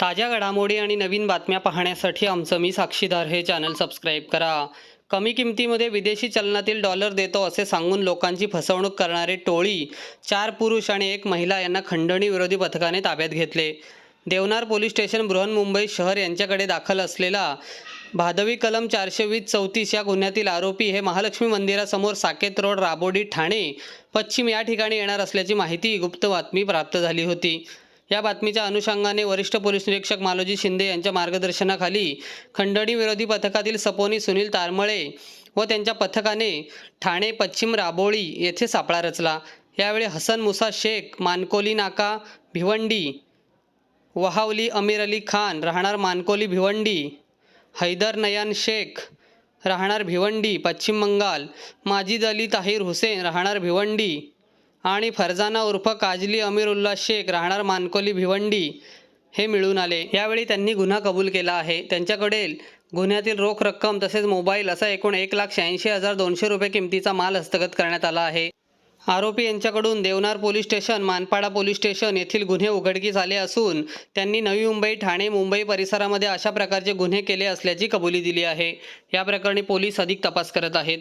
ताज्या घडामोडी आणि नवीन बातम्या पाहण्यासाठी आमचं मी साक्षीदार हे चॅनल सबस्क्राईब करा. कमी किमतीमध्ये विदेशी चलनातील डॉलर देतो असे सांगून लोकांची फसवणूक करणारी टोळी चार पुरुष आणि एक महिला यांना खंडणी विरोधी पथकाने ताब्यात घेतले. देवनार पोलीस स्टेशन बृहन्मुंबई शहर यांच्याकडे दाखल असलेला भादवी कलम चारशे वीस चौतीस या गुन्ह्यातील आरोपी हे महालक्ष्मी मंदिरासमोर साकेत रोड राबोडी ठाणे पश्चिम या ठिकाणी येणार असल्याची माहिती गुप्त बातमी प्राप्त झाली होती. या बातमीच्या अनुषंगाने वरिष्ठ पोलीस निरीक्षक मालोजी शिंदे यांच्या मार्गदर्शनाखाली खंडणी विरोधी पथकातील सपोनी सुनील तारमळे व त्यांच्या पथकाने ठाणे पश्चिम राबोळी येथे सापळा रचला. यावेळी हसन मुसा शेख मानकोली नाका भिवंडी वहावली अमीर अली खान राहणार मानकोली भिवंडी हैदर नयान शेख राहणार भिवंडी पश्चिम बंगाल माजिद अली ताहिर हुसेन राहणार भिवंडी आणि फरजाना उर्फ काजली अमीरुल्ला शेख राहणार मानकोली भिवंडी हे मिळून आले. यावेळी त्यांनी गुन्हा कबूल केला आहे. त्यांच्याकडे गुन्ह्यातील रोख रक्कम तसेच मोबाईल असा एकूण एक लाख शहाऐंशी हजार दोनशे रुपये किमतीचा माल हस्तगत करण्यात आला आहे. आरोपी यांच्याकडून Deonar police station Manpada police station येथील गुन्हे उघडकीस आले असून त्यांनी नवी मुंबई ठाणे मुंबई परिसरामध्ये अशा प्रकारचे गुन्हे केले असल्याची कबुली दिली आहे. या प्रकरणी पोलीस अधिक तपास करत आहेत.